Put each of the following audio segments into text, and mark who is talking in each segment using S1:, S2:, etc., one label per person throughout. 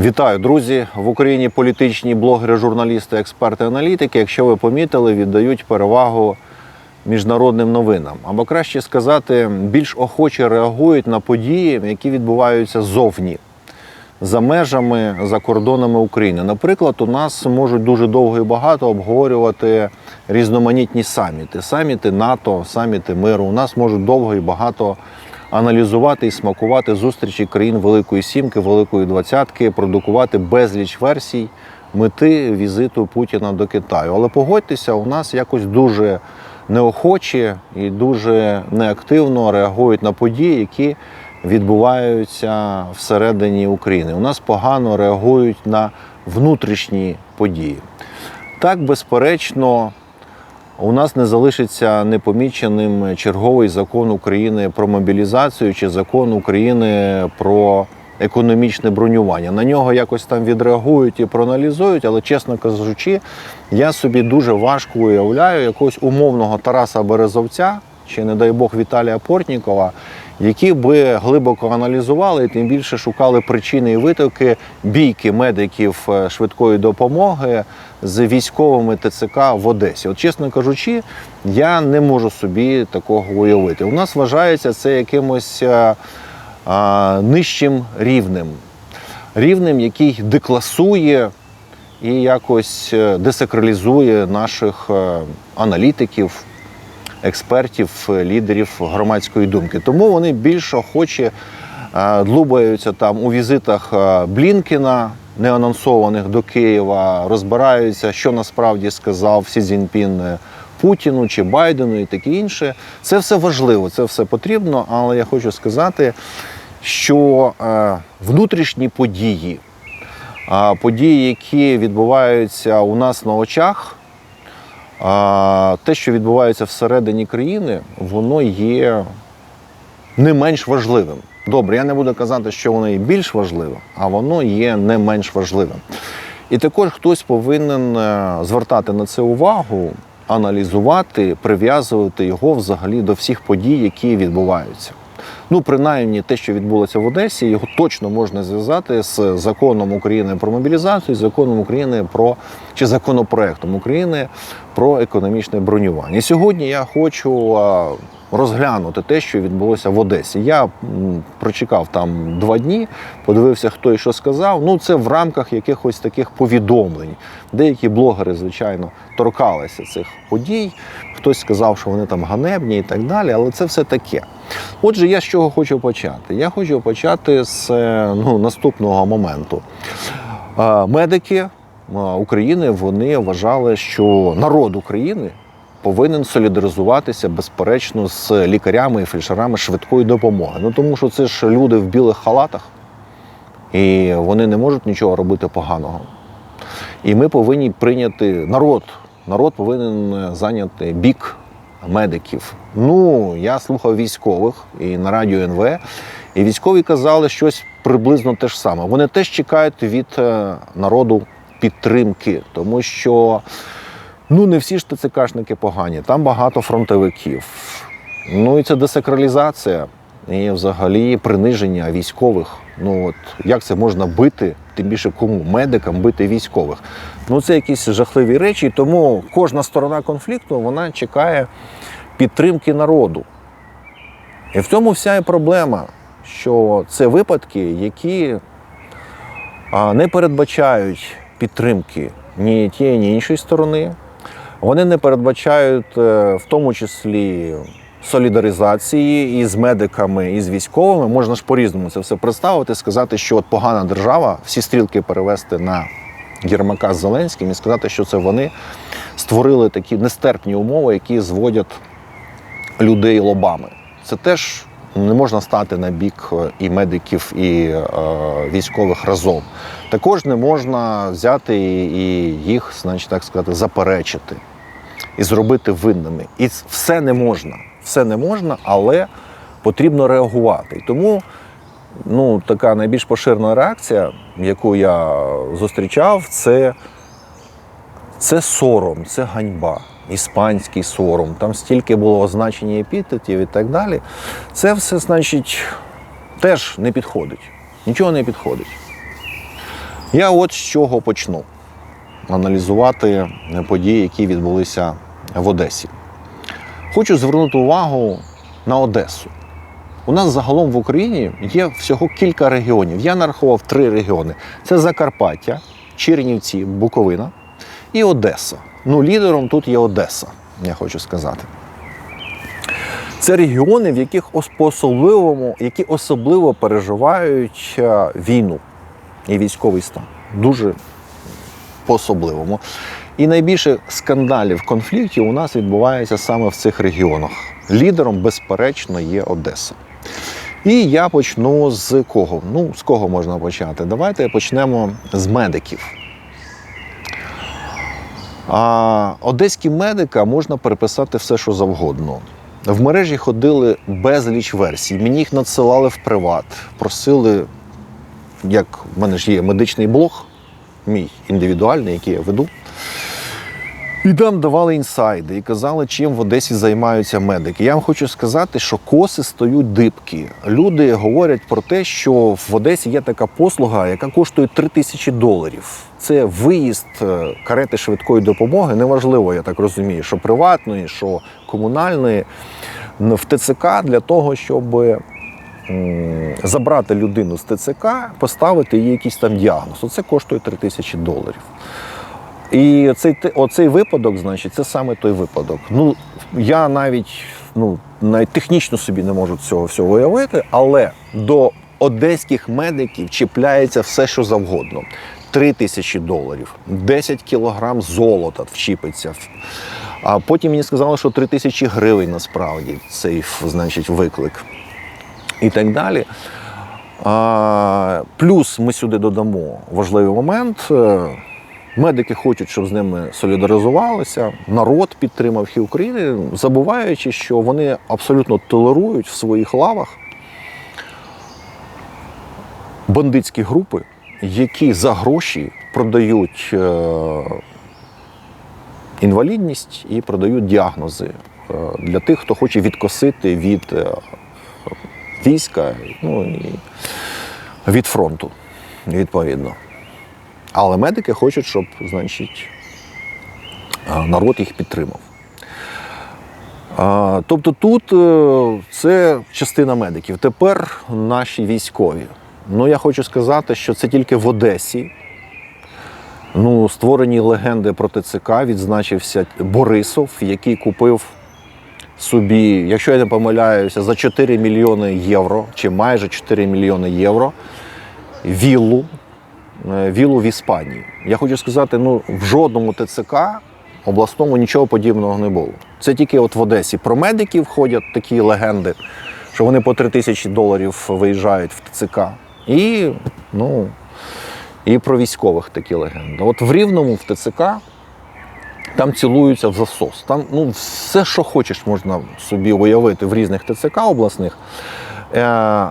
S1: Вітаю, друзі! В Україні політичні блогери, журналісти, експерти, аналітики, якщо ви помітили, віддають перевагу міжнародним новинам. Або краще сказати, більш охоче реагують на події, які відбуваються зовні, за межами, за кордонами України. Наприклад, у нас можуть дуже довго і багато обговорювати різноманітні саміти, саміти НАТО, саміти миру. У нас можуть довго і багато аналізувати і смакувати зустрічі країн Великої Сімки, Великої Двадцятки, продукувати безліч версій мети візиту Путіна до Китаю. Але погодьтеся, у нас якось дуже неохоче і дуже неактивно реагують на події, які відбуваються всередині України. У нас погано реагують на внутрішні події. Так, безперечно, у нас не залишиться непоміченим черговий закон України про мобілізацію чи закон України про економічне бронювання. На нього якось там відреагують і проаналізують, але чесно кажучи, я собі дуже важко уявляю якогось умовного Тараса Березовця чи, не дай Бог, Віталія Портнікова, які би глибоко аналізували і тим більше шукали причини і витоки бійки медиків е, швидкої допомоги з військовими ТЦК в Одесі. От, чесно кажучи, я не можу собі такого уявити. У нас вважається це якимось е, а, нижчим рівнем, рівнем, який декласує і якось е, десакралізує наших е, аналітиків, експертів, е, лідерів громадської думки. Тому вони більш охоче е, длубаються там у візитах е, Блінкіна, неанонсованих до Києва, розбираються, що насправді сказав Сі Цзіньпін е, Путіну чи Байдену і таке інше. Це все важливо, це все потрібно, але я хочу сказати, що е, внутрішні події, події, які відбуваються у нас на очах, те, що відбувається всередині країни, воно є не менш важливим. Добре, я не буду казати, що воно є більш важливим, а воно є не менш важливим. І також хтось повинен е, звертати на це увагу, аналізувати, прив'язувати його взагалі до всіх подій, які відбуваються. Ну, принаймні, те, що відбулося в Одесі, його точно можна зв'язати з законом України про мобілізацію, законом України про чи законопроектом України про економічне бронювання. І сьогодні я хочу а, розглянути те, що відбулося в Одесі. Я прочекав там два дні, подивився, хто і що сказав. Ну, це в рамках якихось таких повідомлень. Деякі блогери, звичайно, торкалися цих подій. Хтось сказав, що вони там ганебні і так далі, але це все таке. Отже, я з чого хочу почати? Я хочу почати з е, ну, наступного моменту. Е, Медики е, України вони вважали, що народ України повинен солідаризуватися безперечно з лікарями і фельдшерами швидкої допомоги. Ну тому що це ж люди в білих халатах, і вони не можуть нічого робити поганого. І ми повинні прийняти народ. Народ повинен зайняти бік медиків. Ну, я слухав військових і на радіо НВ, і військові казали щось приблизно те ж саме. Вони теж чекають від е, народу підтримки, тому що ну не всі ж ТЦКшники погані, там багато фронтовиків. Ну і це десакралізація і взагалі приниження військових. Ну от як це можна бити, тим більше кому медикам бити військових? Ну це якісь жахливі речі, тому кожна сторона конфлікту вона чекає підтримки народу. І в цьому вся і проблема, що це випадки, які не передбачають підтримки ні тієї, ні іншої сторони. Вони не передбачають е, в тому числі солідаризації із медиками, і з військовими. Можна ж по-різному це все представити, сказати, що от погана держава, всі стрілки перевести на Єрмака з Зеленським і сказати, що це вони створили такі нестерпні умови, які зводять людей лобами. Це теж не можна стати на бік е, і медиків, і е, військових разом. Також не можна взяти і, і їх, значить, так сказати, заперечити і зробити винними. І все не можна. Все не можна, але потрібно реагувати. Тому ну, така найбільш поширена реакція, яку я зустрічав, це це сором, це ганьба, іспанський сором. Там стільки було означення епітетів і так далі. Це все, значить, теж не підходить. Нічого не підходить. Я от з чого почну аналізувати події, які відбулися в Одесі. Хочу звернути увагу на Одесу. У нас загалом в Україні є всього кілька регіонів. Я нарахував три регіони: це Закарпаття, Чернівці, Буковина і Одеса. Ну, лідером тут є Одеса, я хочу сказати. Це регіони, в яких по-особливому, які особливо переживають е, війну і військовий стан. Дуже по-особливому. І найбільше скандалів, конфліктів у нас відбувається саме в цих регіонах. Лідером, безперечно, є Одеса. І я почну з кого? Ну, з кого можна почати? Давайте почнемо з медиків. А, одеським медикам можна переписати все, що завгодно. В мережі ходили безліч версій. Мені їх надсилали в приват, просили, як в мене ж є медичний блог, мій індивідуальний, який я веду. І там давали інсайди і казали, чим в Одесі займаються медики. Я вам хочу сказати, що коси стають дибки. Люди говорять про те, що в Одесі є така послуга, яка коштує 3 тисячі доларів. Це виїзд е, карети швидкої допомоги. Неважливо, я так розумію, що приватної, що комунальної в ТЦК для того, щоб забрати людину з ТЦК, поставити їй якийсь там діагноз. Оце коштує 3 тисячі доларів. І цей, те- оцей випадок, значить, це саме той випадок. Ну, я навіть, ну, технічно собі не можу цього всього уявити, але до одеських медиків чіпляється все, що завгодно. 3 тисячі доларів, 10 кілограм золота вчіпиться. А потім мені сказали, що 3 тисячі гривень насправді цей значить, виклик. І так далі. А, плюс ми сюди додамо важливий момент. Медики хочуть, щоб з ними солідаризувалися. Народ підтримав хід України, забуваючи, що вони абсолютно толерують в своїх лавах бандитські групи, які за гроші продають е, інвалідність і продають діагнози е, для тих, хто хоче відкосити від е, війська ну, і від фронту, відповідно. Але медики хочуть, щоб, значить, народ їх підтримав. Тобто тут е, це частина медиків. Тепер наші військові. Ну, я хочу сказати, що це тільки в Одесі. Ну, створені легенди про ТЦК, відзначився Борисов, який купив собі, якщо я не помиляюся, за 4 мільйони євро, чи майже 4 мільйони євро, віллу е, вілу в Іспанії. Я хочу сказати, ну в жодному ТЦК обласному нічого подібного не було. Це тільки от в Одесі про медиків ходять такі легенди, що вони по 3 тисячі доларів виїжджають в ТЦК. І, ну, і про військових такі легенди. От в Рівному в ТЦК там цілуються в засос. Там ну, все, що хочеш, можна собі уявити в різних ТЦК обласних. Е,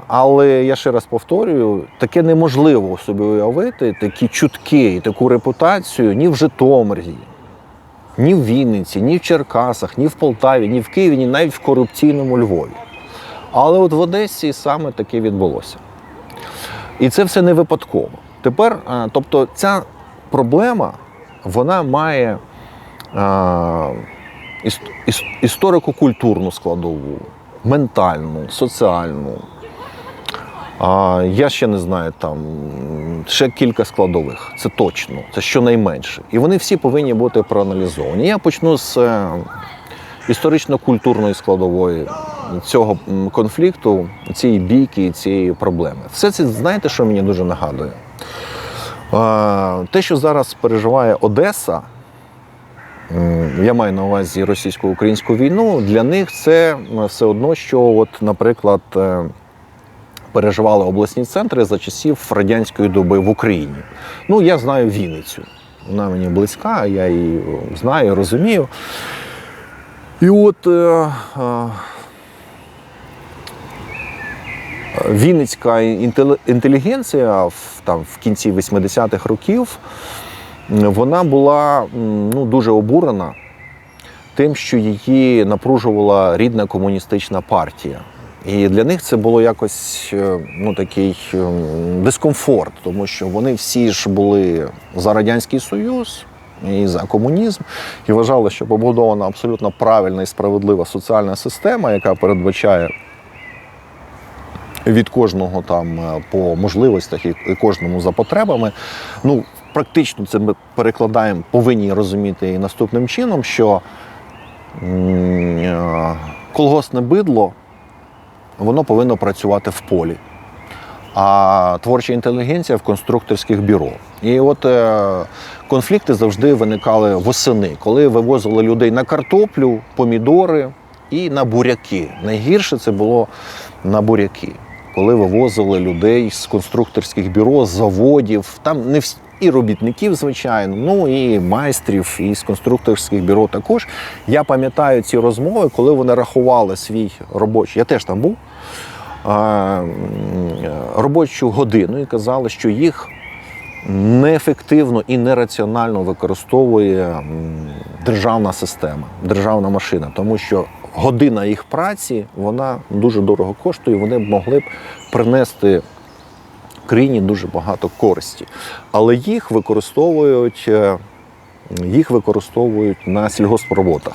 S1: Але я ще раз повторюю, таке неможливо собі уявити, такі чутки і таку репутацію ні в Житомирі, ні в Вінниці, ні в Черкасах, ні в Полтаві, ні в Києві, ні навіть в корупційному Львові. Але от в Одесі саме таке відбулося. І це все не випадково. Тепер, е, тобто, ця проблема вона має е, іс- іс- історико-культурну складову, ментальну, соціальну. А, я ще не знаю, там ще кілька складових. Це точно, це щонайменше. І вони всі повинні бути проаналізовані. Я почну з е, історично-культурної складової цього конфлікту, цієї бійки, цієї проблеми. Все це знаєте, що мені дуже нагадує? Те, що зараз переживає Одеса, я маю на увазі російсько-українську війну, для них це все одно, що, от, наприклад, е, переживали обласні центри за часів радянської доби в Україні. Ну, я знаю Вінницю. Вона мені близька, я її знаю, розумію. І от е, е, Вінницька інтелігенція в, там, в кінці 80-х років вона була ну, дуже обурена тим, що її напружувала рідна комуністична партія. І для них це було якось е, ну, такий е, дискомфорт, тому що вони всі ж були за Радянський Союз і за комунізм, і вважали, що побудована абсолютно правильна і справедлива соціальна система, яка передбачає від кожного там е, по можливостях і кожному за потребами. Ну, практично це ми перекладаємо, повинні розуміти і наступним чином, що е, колгоспне бидло воно повинно працювати в полі. А творча інтелігенція в конструкторських бюро. І от е, конфлікти завжди виникали восени, коли вивозили людей на картоплю, помідори і на буряки. Найгірше це було на буряки, коли вивозили людей з конструкторських бюро, з заводів. Там не всі і робітників, звичайно, ну і майстрів із конструкторських бюро також. Я пам'ятаю ці розмови, коли вони рахували свій робочий. Я теж там був робочу годину і казали, що їх неефективно і нераціонально використовує державна система, державна машина, тому що година їх праці вона дуже дорого коштує. Вони б могли б принести країні дуже багато користі, але їх використовують, е, їх використовують на сільгоспроботах.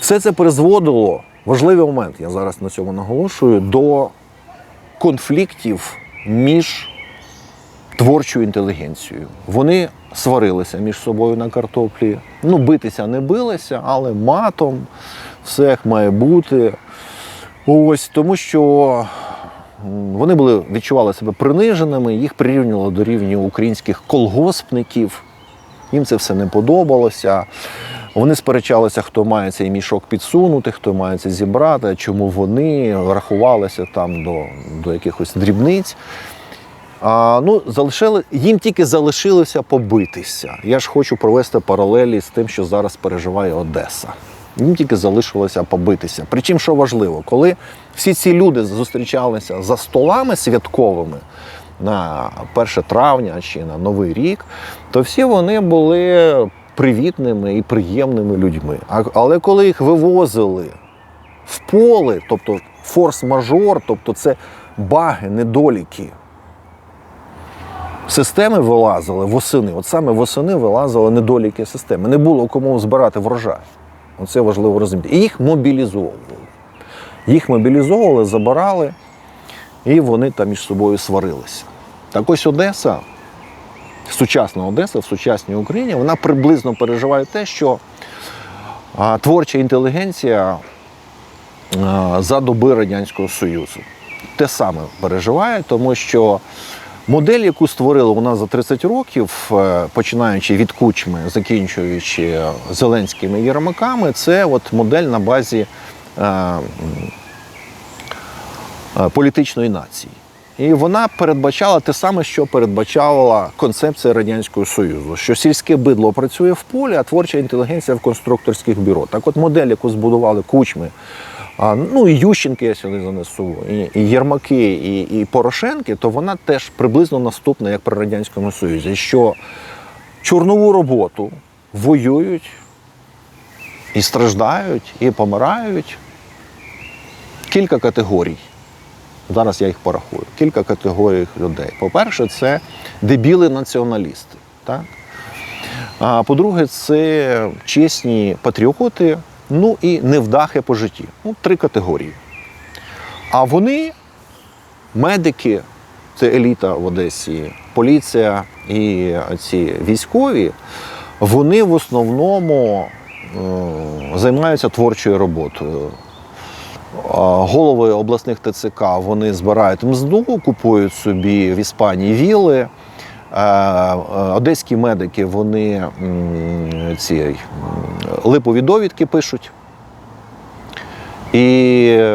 S1: Все це призводило важливий момент. Я зараз на цьому наголошую до конфліктів між творчою інтелігенцією. Вони сварилися між собою на картоплі. Ну, битися не билися, але матом все як має бути. Ось тому, що вони були відчували себе приниженими, їх прирівнювали до рівня українських колгоспників. Їм це все не подобалося. Вони сперечалися, хто має цей мішок підсунути, хто має це зібрати, чому вони рахувалися там до, до якихось дрібниць. А, ну, залишили, їм тільки залишилося побитися. Я ж хочу провести паралелі з тим, що зараз переживає Одеса. Їм тільки залишилося побитися. Причому, що важливо, коли всі ці люди зустрічалися за столами святковими на 1 травня чи на Новий рік, то всі вони були привітними і приємними людьми. Але коли їх вивозили в поле, тобто форс-мажор, тобто це баги, недоліки, системи вилазили восени. От саме восени вилазили недоліки системи. Не було кому збирати врожай. Оце важливо розуміти. І їх мобілізовували. Їх мобілізовували, забирали, і вони там між собою сварилися. Так ось Одеса, сучасна Одеса в сучасній Україні, вона приблизно переживає те, що творча інтелігенція за доби Радянського Союзу. Те саме переживає, тому що модель, яку створили у нас за 30 років, е, починаючи від кучми, закінчуючи зеленськими єрмаками, це от модель на базі е, е, політичної нації. І вона передбачала те саме, що передбачала концепція Радянського Союзу, що сільське бидло працює в полі, а творча інтелігенція в конструкторських бюро. Так от модель, яку збудували кучми, а, ну і Ющенки я сюди занесу, і, і Єрмаки, і, і Порошенки, то вона теж приблизно наступна, як при Радянському Союзі, що чорнову роботу воюють і страждають, і помирають кілька категорій. Зараз я їх порахую. Кілька категорій людей. По-перше, це дебіли-націоналісти. Так? А по-друге, це чесні патріоти, ну і невдахи по житті. Ну, три категорії. А вони, медики, це еліта в Одесі, поліція і ці військові, вони в основному е, займаються творчою роботою. Голови обласних ТЦК вони збирають мзду, купують собі в Іспанії віли. Е, Одеські медики вони ці липові довідки пишуть. І е,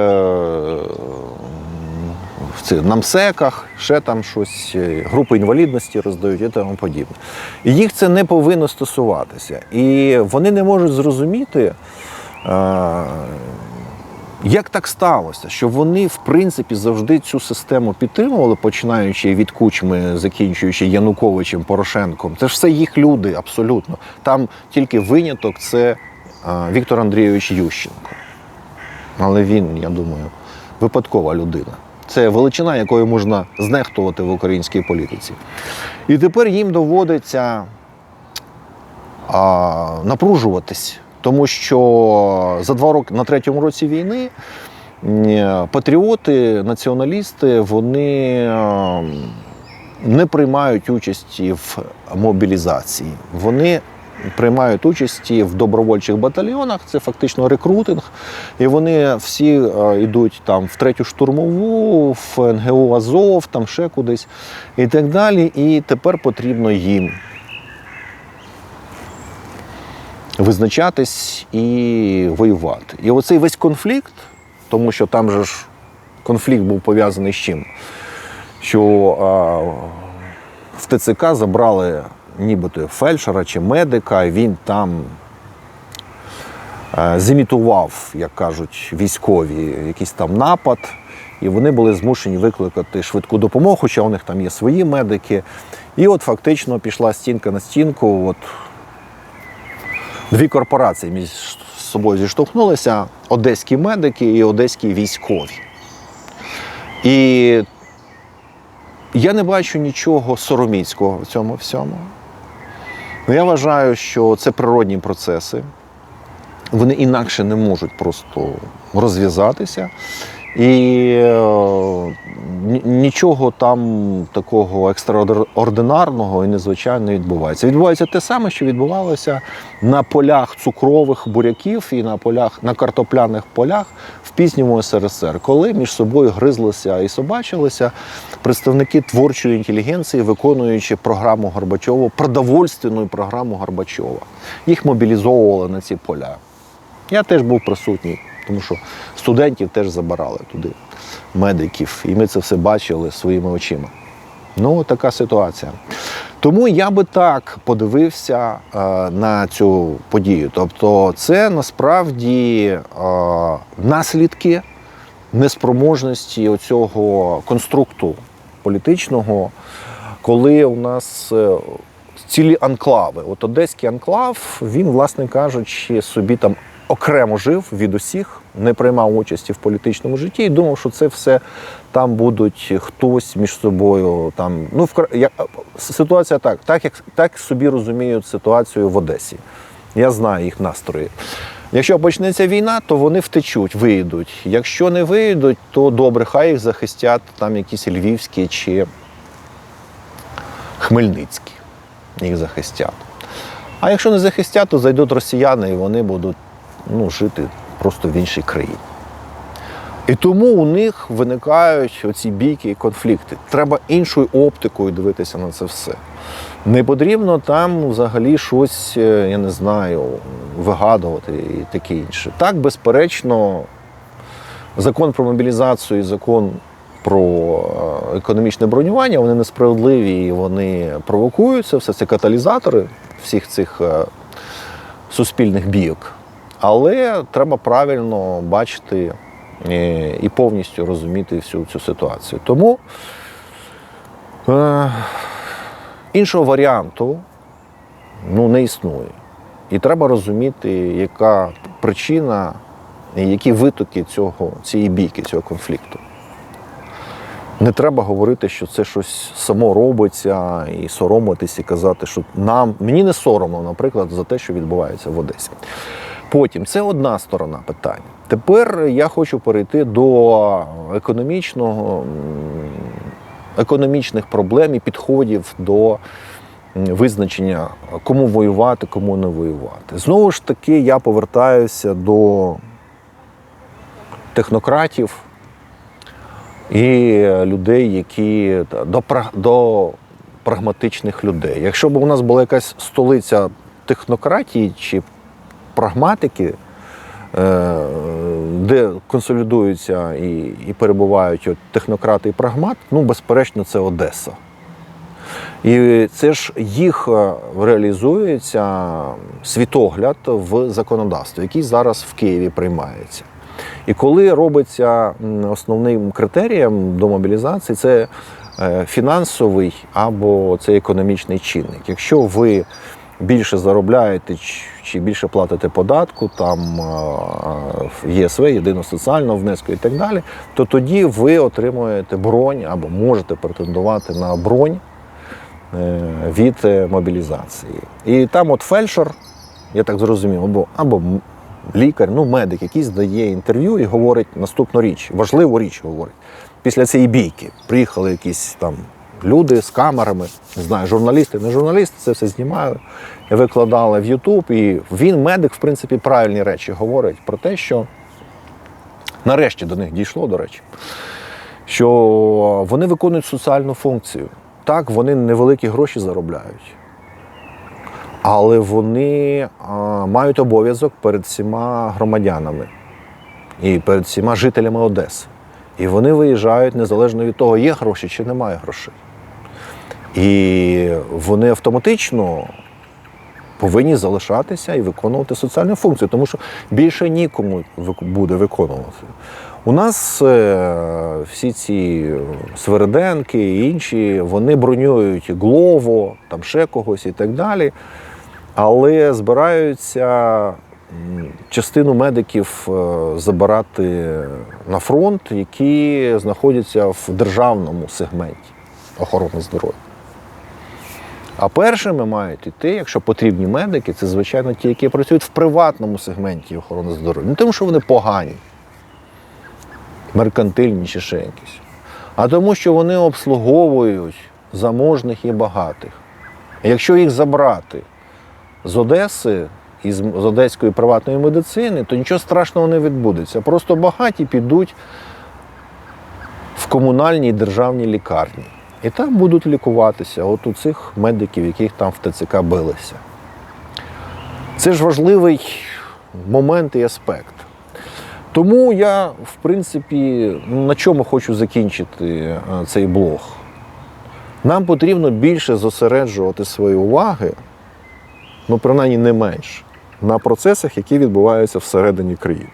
S1: в ці, на МСЕКах, ще там щось, е, групи інвалідності роздають і тому подібне. І їх це не повинно стосуватися. І вони не можуть зрозуміти. Е, як так сталося, що вони, в принципі, завжди цю систему підтримували, починаючи від кучми, закінчуючи Януковичем, Порошенком? Це ж все їх люди, абсолютно. Там тільки виняток це а, Віктор Андрійович Ющенко. Але він, я думаю, випадкова людина. Це величина, якою можна знехтувати в українській політиці. І тепер їм доводиться а, напружуватись, тому що за два роки на третьому році війни патріоти, націоналісти, вони не приймають участі в мобілізації. Вони приймають участі в добровольчих батальйонах, це фактично рекрутинг. І вони всі е, йдуть там в третю штурмову, в НГО Азов, там ще кудись і так далі. І тепер потрібно їм визначатись і воювати. І оцей весь конфлікт, тому що там же ж конфлікт був пов'язаний з чим? Що а, в ТЦК забрали нібито фельдшера чи медика, він там е, зімітував, як кажуть, військові якийсь там напад, і вони були змушені викликати швидку допомогу, хоча у них там є свої медики. І от фактично пішла стінка на стінку. От дві корпорації між собою зіштовхнулися: одеські медики і одеські військові. І я не бачу нічого сороміцького в цьому всьому. Ну, Я вважаю, що це природні процеси. Вони інакше не можуть просто розв'язатися. І е, нічого там такого екстраординарного і незвичайного не відбувається. Відбувається те саме, що відбувалося на полях цукрових буряків і на полях на картопляних полях в пізньому СРСР, коли між собою гризлися і собачилися представники творчої інтелігенції, виконуючи програму Горбачова, продовольственну програму Горбачова. Їх мобілізовували на ці поля. Я теж був присутній, тому що студентів теж забирали туди, медиків, і ми це все бачили своїми очима. Ну, така ситуація. Тому я би так подивився е, на цю подію. Тобто, це насправді е, наслідки неспроможності оцього конструкту політичного, коли у нас е, цілі анклави. От Одеський анклав, він, власне кажучи, собі там окремо жив від усіх, не приймав участі в політичному житті і думав, що це все там будуть хтось між собою. Там, ну, вкра- я, ситуація так, так як так собі розуміють ситуацію в Одесі. Я знаю їх настрої. Якщо почнеться війна, то вони втечуть, виїдуть. Якщо не виїдуть, то добре, хай їх захистять там якісь львівські чи хмельницькі. Їх захистять. А якщо не захистять, то зайдуть росіяни і вони будуть ну, жити просто в іншій країні. І тому у них виникають оці бійки і конфлікти. Треба іншою оптикою дивитися на це все. Не потрібно там взагалі щось, е, я не знаю, вигадувати і таке інше. Так, безперечно, закон про мобілізацію і закон про е, економічне бронювання, вони несправедливі і вони провокуються. Все це каталізатори всіх цих е, суспільних бійок. Але треба правильно бачити е, і повністю розуміти всю цю ситуацію. Тому е, іншого варіанту ну, не існує. І треба розуміти, яка причина які витоки цього, цієї бійки, цього конфлікту. Не треба говорити, що це щось само робиться, і соромитись, і казати, що нам мені не соромно, наприклад, за те, що відбувається в Одесі. Потім це одна сторона питання. Тепер я хочу перейти до економічного, економічних проблем і підходів до визначення, кому воювати, кому не воювати. Знову ж таки, я повертаюся до технократів і людей, які до, до прагматичних людей. Якщо б у нас була якась столиця технократії чи прагматики, е, де консолідуються і, і перебувають от технократи і прагмат, ну, безперечно, це Одеса. І це ж їх е, реалізується світогляд в законодавстві, який зараз в Києві приймається. І коли робиться основним критерієм до мобілізації, це е, фінансовий або це економічний чинник. Якщо ви більше заробляєте чи- більше платите податку, там е, ЄСВ, єдиного соціального внеску і так далі, то тоді ви отримуєте бронь або можете претендувати на бронь е, від е, мобілізації. І там от фельдшер, я так зрозумів, або, або лікар, ну медик, який здає інтерв'ю і говорить наступну річ, важливу річ говорить. Після цієї бійки приїхали якісь там люди з камерами, не знаю, журналісти, не журналісти, це все знімали, викладали в Ютуб. І він, медик, в принципі, правильні речі говорить про те, що нарешті до них дійшло, до речі, що вони виконують соціальну функцію. Так, вони невеликі гроші заробляють. Але вони а, мають обов'язок перед всіма громадянами і перед всіма жителями Одеси. І вони виїжджають незалежно від того, є гроші чи немає грошей. І вони автоматично повинні залишатися і виконувати соціальну функцію, тому що більше нікому буде виконувати. У нас е, всі ці Свериденки і інші вони бронюють Глово, там ще когось і так далі. Але збираються частину медиків е, забирати на фронт, які знаходяться в державному сегменті охорони здоров'я. А першими мають іти, якщо потрібні медики, це звичайно ті, які працюють в приватному сегменті охорони здоров'я. Не тому, що вони погані, меркантильні чи ще якісь, а тому, що вони обслуговують заможних і багатих. Якщо їх забрати з Одеси із з одеської приватної медицини, то нічого страшного не відбудеться. Просто багаті підуть в комунальні і державні лікарні. І там будуть лікуватися от у цих медиків, яких там в ТЦК билися. Це ж важливий момент і аспект. Тому я, в принципі, на чому хочу закінчити е, цей блог. Нам потрібно більше зосереджувати свої уваги, ну, принаймні не менше, на процесах, які відбуваються всередині країни.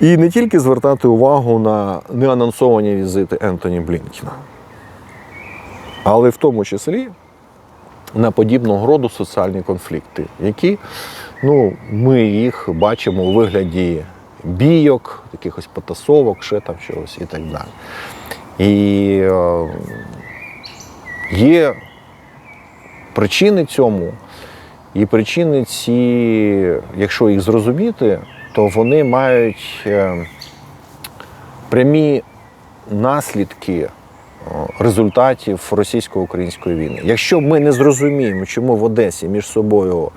S1: І не тільки звертати увагу на неанонсовані візити Ентоні Блінкіна, але в тому числі на подібного роду соціальні конфлікти, які ну, ми їх бачимо у вигляді бійок, якихось потасовок, ще там чогось і так далі. І е, є причини цьому, і причини ці, якщо їх зрозуміти, то вони мають е, прямі наслідки результатів російсько-української війни. Якщо ми не зрозуміємо, чому в Одесі між собою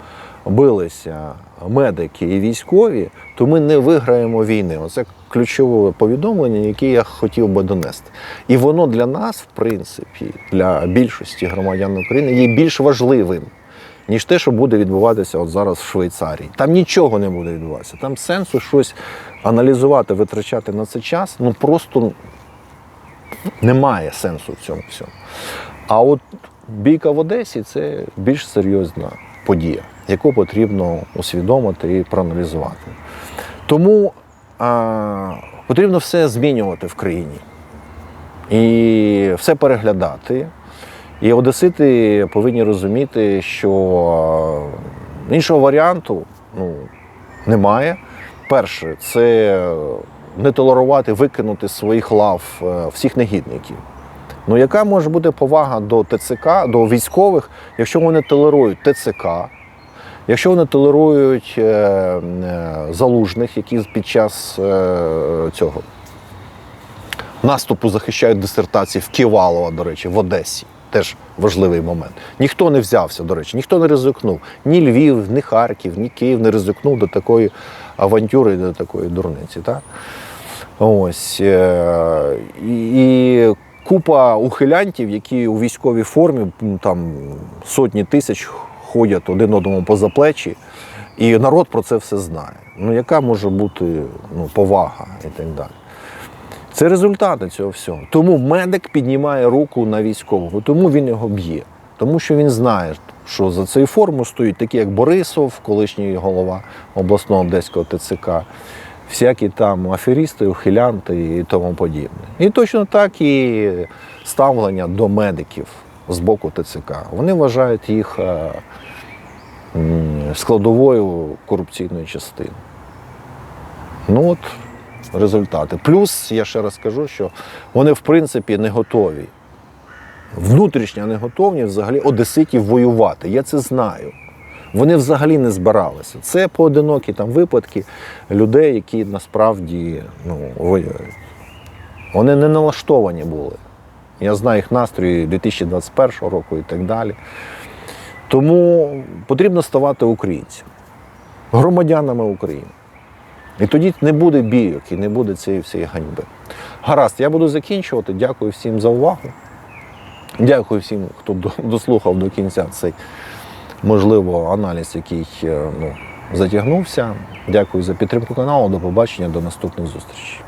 S1: билися медики і військові, то ми не виграємо війни. Оце ключове повідомлення, яке я хотів би донести. І воно для нас, в принципі, для більшості громадян України є більш важливим. Ніж те, що буде відбуватися от зараз в Швейцарії. Там нічого не буде відбуватися. Там сенсу щось аналізувати, витрачати на це час, ну просто немає сенсу в цьому всьому. А от бійка в Одесі це більш серйозна подія, яку потрібно усвідомити і проаналізувати. Тому а, потрібно все змінювати в країні і все переглядати. І одесити повинні розуміти, що іншого варіанту ну, немає. Перше, це не толерувати, викинути з своїх лав е, всіх негідників. Ну, яка може бути повага до ТЦК, до військових, якщо вони толерують ТЦК, якщо вони толерують е, е, залужних, які під час цього наступу захищають дисертації в Ківалова, до речі, в Одесі. Теж важливий момент. Ніхто не взявся, до речі, ніхто не ризикнув. Ні Львів, ні Харків, ні Київ не ризикнув до такої авантюри, до такої дурниці. Так? Ось. е, І, купа ухилянтів, які у військовій формі там сотні тисяч ходять один одному поза плечі, і народ про це все знає. Ну, яка може бути ну, повага і так далі. Це результати цього всього. Тому медик піднімає руку на військового, тому він його б'є. Тому що він знає, що за цією формою стоїть такі, як Борисов, колишній голова обласного одеського ТЦК, всякі там аферісти, ухилянти і тому подібне. І точно так і ставлення до медиків з боку ТЦК. Вони вважають їх е, складовою корупційної частини. Ну от результати. Плюс, я ще раз скажу, що вони в принципі не готові. Внутрішня неготовність взагалі одеситів воювати. Я це знаю. Вони взагалі не збиралися. Це поодинокі там випадки людей, які насправді ну, воюють. Вони не налаштовані були. Я знаю їх настрої 2021 року і так далі. Тому потрібно ставати українцями, громадянами України. І тоді не буде бійок і не буде цієї всієї ганьби. Гаразд, я буду закінчувати. Дякую всім за увагу. Дякую всім, хто дослухав до кінця цей, можливо, аналіз, який е, ну, затягнувся. Дякую за підтримку каналу. До побачення, до наступних зустрічей.